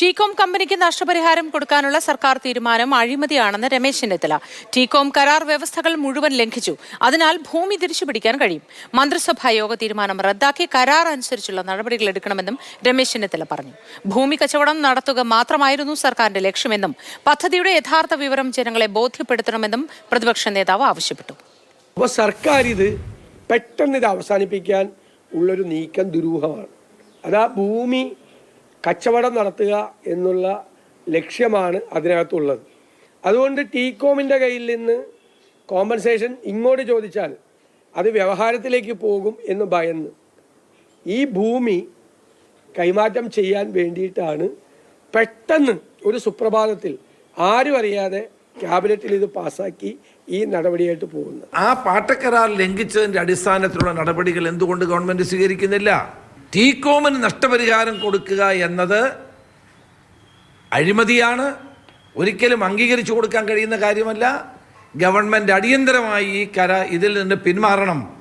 TECOM കമ്പനിക്ക് നഷ്ടപരിഹാരം കൊടുക്കാനുള്ള സർക്കാർ തീരുമാനം അഴിമതിയാണെന്ന് രമേശ് ചെന്നിത്തല. ടീകോം കരാർ വ്യവസ്ഥകൾ മുഴുവൻ ലംഘിച്ചു. അതിനാൽ ഭൂമി തിരിച്ചുപിടിക്കാൻ കഴിയും. മന്ത്രിസഭാ യോഗ തീരുമാനം റദ്ദാക്കി കരാർ അനുസരിച്ചുള്ള നടപടികൾ എടുക്കണമെന്നും രമേശ് ചെന്നിത്തല പറഞ്ഞു. ഭൂമി കച്ചവടം നടത്തുക മാത്രമായിരുന്നു സർക്കാരിന്റെ ലക്ഷ്യമെന്നും പദ്ധതിയുടെ യഥാർത്ഥ വിവരം ജനങ്ങളെ ബോധ്യപ്പെടുത്തണമെന്നും പ്രതിപക്ഷ നേതാവ് ആവശ്യപ്പെട്ടു. സർക്കാർ ഇത് പെട്ടെന്ന് ഇത് അവസാനിപ്പിക്കാൻ ഉള്ളൊരു നീക്കം ദുരൂഹമാണ്. അതാ ഭൂമി കച്ചവടം നടത്തുക എന്നുള്ള ലക്ഷ്യമാണ് അതിനകത്തുള്ളത്. അതുകൊണ്ട് ടീകോമിന്റെ കയ്യിൽ നിന്ന് കോമ്പൻസേഷൻ ഇങ്ങോട്ട് ചോദിച്ചാൽ അത് വ്യവഹാരത്തിലേക്ക് പോകും എന്ന് ഭയന്ന്. ഈ ഭൂമി കൈമാറ്റം ചെയ്യാൻ വേണ്ടിയിട്ടാണ് പെട്ടെന്ന് ഒരു സുപ്രഭാതത്തിൽ ആരും അറിയാതെ ക്യാബിനറ്റിൽ ഇത് പാസ്സാക്കി ഈ നടപടിയായിട്ട് പോകുന്നത്. ആ പാട്ടക്കരാർ ലംഘിച്ചതിന്റെ അടിസ്ഥാനത്തിലുള്ള നടപടികൾ എന്തുകൊണ്ട് ഗവൺമെന്റ് സ്വീകരിക്കുന്നില്ല? ടീകോമിന് നഷ്ടപരിഹാരം കൊടുക്കുക എന്നത് അഴിമതിയാണ്. ഒരിക്കലും അംഗീകരിച്ചു കൊടുക്കാൻ കഴിയുന്ന കാര്യമല്ല. ഗവൺമെന്റ് അടിയന്തരമായി ഈ കര ഇതിൽ നിന്ന് പിന്മാറണം.